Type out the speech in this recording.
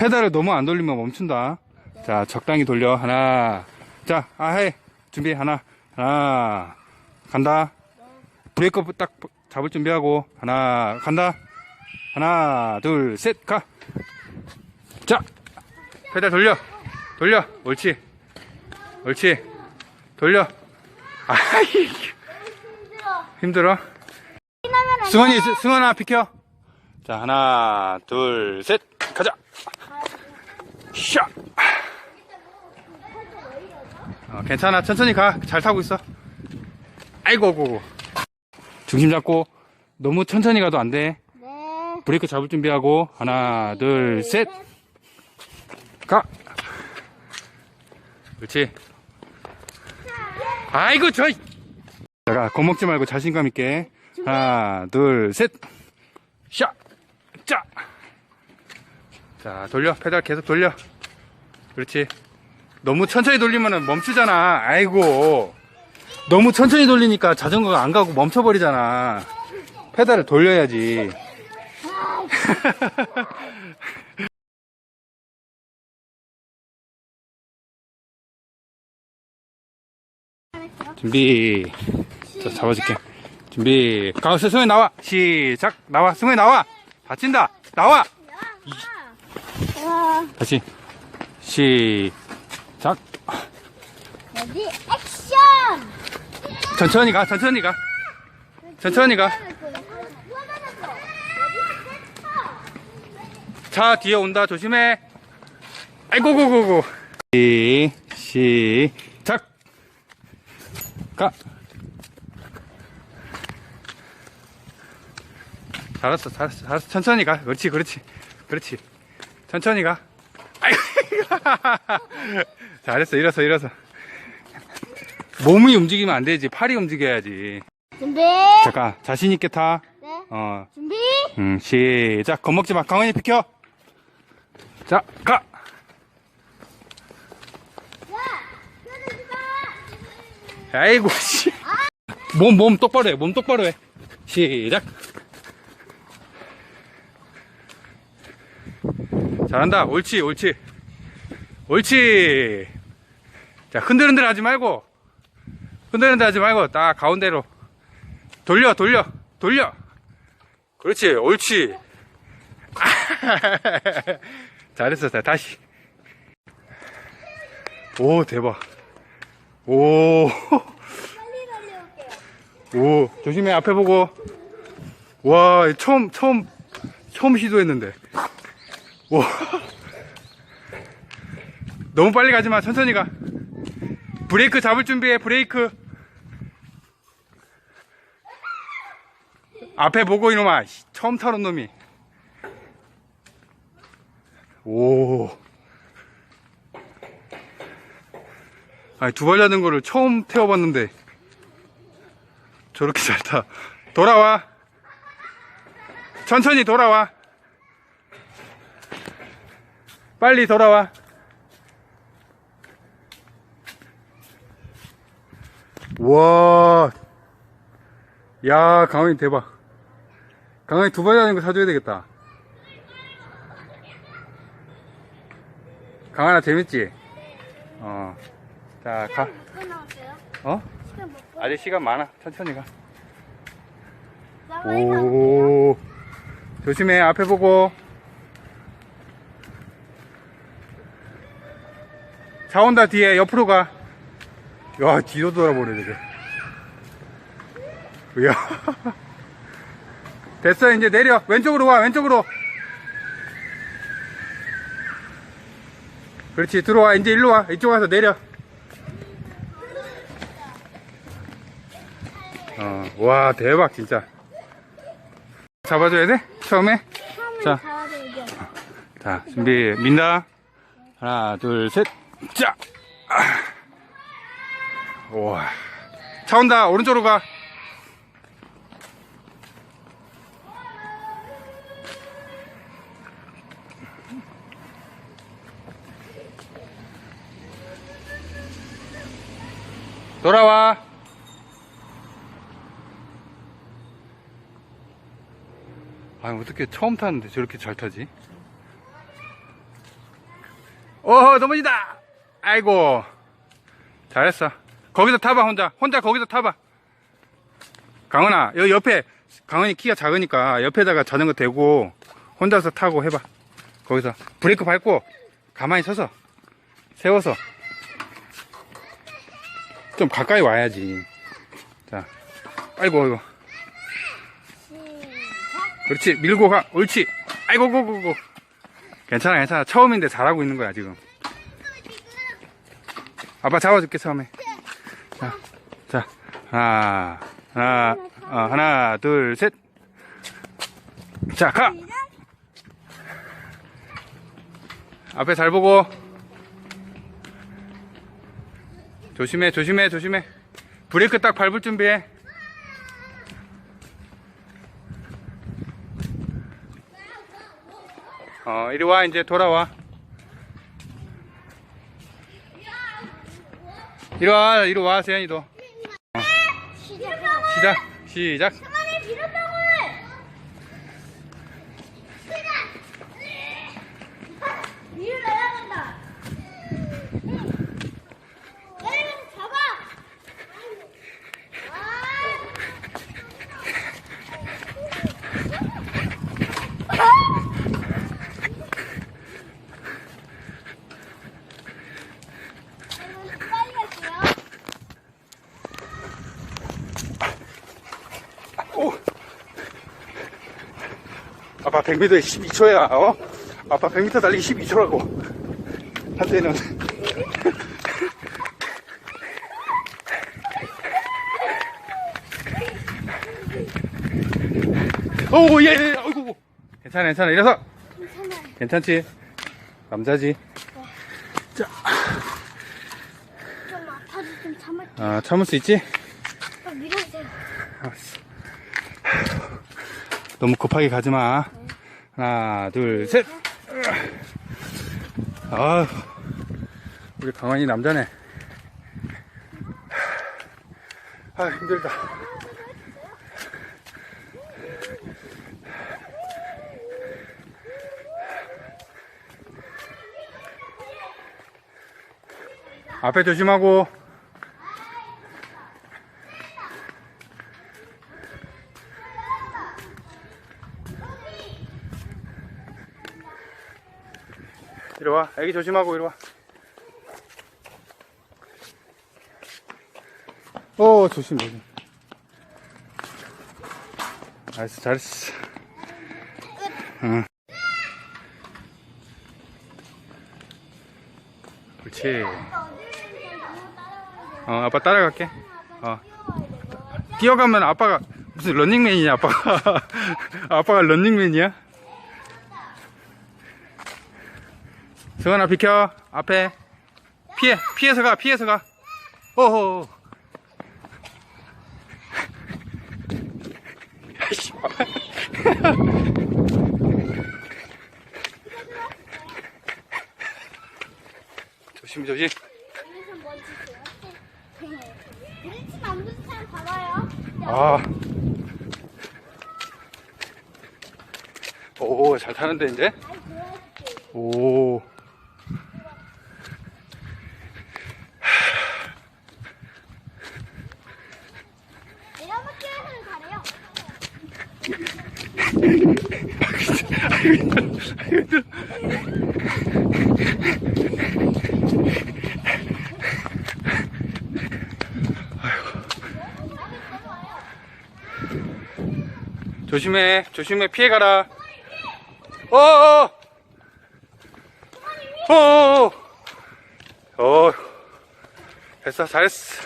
페달을 너무 안 돌리면 멈춘다. 자, 적당히 돌려. 하나. 자, 아, 해. 준비. 하나. 하나. 간다. 브레이크 딱 잡을 준비하고. 하나. 간다. 하나, 둘, 셋. 가. 자. 페달 돌려. 돌려. 옳지. 옳지. 돌려. 아이. 힘들어? 승원이, 승원아, 비켜. 자, 하나, 둘, 셋. 가자. 샤. 어, 괜찮아. 천천히 가. 잘 타고 있어. 아이고, 고 중심 잡고. 너무 천천히 가도 안 돼. 네. 브레이크 잡을 준비하고. 하나, 둘, 셋. 가. 그렇지. 아이고, 저. 자가 겁먹지 말고 자신감 있게. 하나, 둘, 셋. 샤. 자. 자, 돌려. 페달 계속 돌려. 그렇지. 너무 천천히 돌리면 멈추잖아. 아이고. 너무 천천히 돌리니까 자전거가 안 가고 멈춰버리잖아. 페달을 돌려야지. 준비. 자, 잡아줄게. 준비. 가서 승현 나와. 시작. 나와. 승현 나와. 다친다. 나와. 와, 다시. 시작. 레디 액션! 천천히 가. 천천히 가. 천천히 가. 차 뒤에 온다. 조심해. 아이고, 고고고. 시, 시작. 가. 잘했어, 잘했어, 잘했어. 천천히 가. 그렇지, 그렇지. 그렇지. 천천히 가. 잘했어. 일어서, 일어서. 몸이 움직이면 안 되지. 팔이 움직여야지. 준비. 잠깐, 자신있게 타. 네. 어, 준비. 음, 시작. 겁먹지 마. 강원이 비켜. 자, 가. 아이고, 씨. 몸, 몸 똑바로 해. 몸 똑바로 해. 시작. 잘한다. 옳지, 옳지. 옳지. 자, 흔들흔들 하지 말고. 흔들흔들 하지 말고, 딱 가운데로. 돌려, 돌려, 돌려. 그렇지, 옳지. 잘했어, 자, 다시. 오, 대박. 오. 빨리 달려올게. 오, 조심해, 앞에 보고. 와, 처음, 처음, 처음 시도했는데. 와. 너무 빨리 가지 마, 천천히 가. 브레이크 잡을 준비해, 브레이크. 앞에 보고, 이놈아. 씨, 처음 타는 놈이. 오. 아니, 두 발 자전거를 처음 태워봤는데. 저렇게 잘 타. 돌아와. 천천히 돌아와. 빨리 돌아와. 와. 야, 강원이 대박. 강원이 두발 자는 거 사줘야 되겠다. 강원아, 재밌지? 어. 자, 가. 어? 아직 시간 많아. 천천히 가. 오. 조심해, 앞에 보고. 차 온다, 뒤에. 옆으로 가. 야, 뒤로 돌아보네, 저게. 이야. 됐어, 이제 내려. 왼쪽으로 와, 왼쪽으로. 그렇지, 들어와. 이제 일로 와. 이쪽 와서 내려. 어, 와, 대박, 진짜. 잡아줘야 돼? 처음에? 자. 자, 준비, 민다. 하나, 둘, 셋, 자! 아. 우와. 차 온다, 오른쪽으로 가. 돌아와. 아, 어떻게 처음 타는데 저렇게 잘 타지? 어, 넘어진다! 아이고. 잘했어. 거기서 타봐, 혼자. 혼자 거기서 타봐. 강은아, 여기 옆에, 강은이 키가 작으니까 옆에다가 자전거 대고 혼자서 타고 해봐. 거기서. 브레이크 밟고 가만히 서서. 세워서. 좀 가까이 와야지. 자. 아이고, 아이고. 그렇지. 밀고 가. 옳지. 아이고, 고고고. 괜찮아, 괜찮아. 처음인데 잘하고 있는 거야, 지금. 아빠 잡아줄게, 처음에. 자, 자, 하나, 하나, 어, 하나, 둘, 셋. 자, 가! 앞에 잘 보고. 조심해, 조심해, 조심해. 브레이크 딱 밟을 준비해. 어, 이리 와, 이제 돌아와. 이리 와, 이리 와, 세연이도. 시작. 시작, 시작. 사만의 비눗방울. 위로 날아간다. 내려가서 잡아. 아. 빨리 갈게요. 오! 아빠 100m에 12초야, 어? 아빠 100m 달리기 12초라고. 한때는. 오, 예, 예, 아이고. 괜찮아, 괜찮아. 일어서. 괜찮아요. 괜찮지? 남자지? 좀 아파도 좀 참을. 아, 참을 수 있지? 좀 밀어주세요. 알았어. 너무 급하게 가지 마. 하나, 둘, 셋. 아, 우리 강환이 남자네. 아, 힘들다. 앞에 조심하고. 이리 와. 애기 조심하고 이리 와. 오, 조심, 조심. 잘했어, 잘했어. 응. 그렇지. 어, 아빠 따라갈게. 어. 뛰어가면 아빠가 무슨 런닝맨이냐, 아빠가. 아빠가 런닝맨이야? 승환아 비켜 앞에 피해 피해서 가 피해서 가 오호. 조심 조심 안 되는 사람 봐봐요. 아. 아오잘 타는데 이제. 오 내려놓기 해서는 잘해요. 조심해 조심해 피해가라. 어어 어 어 어 됐어 잘했어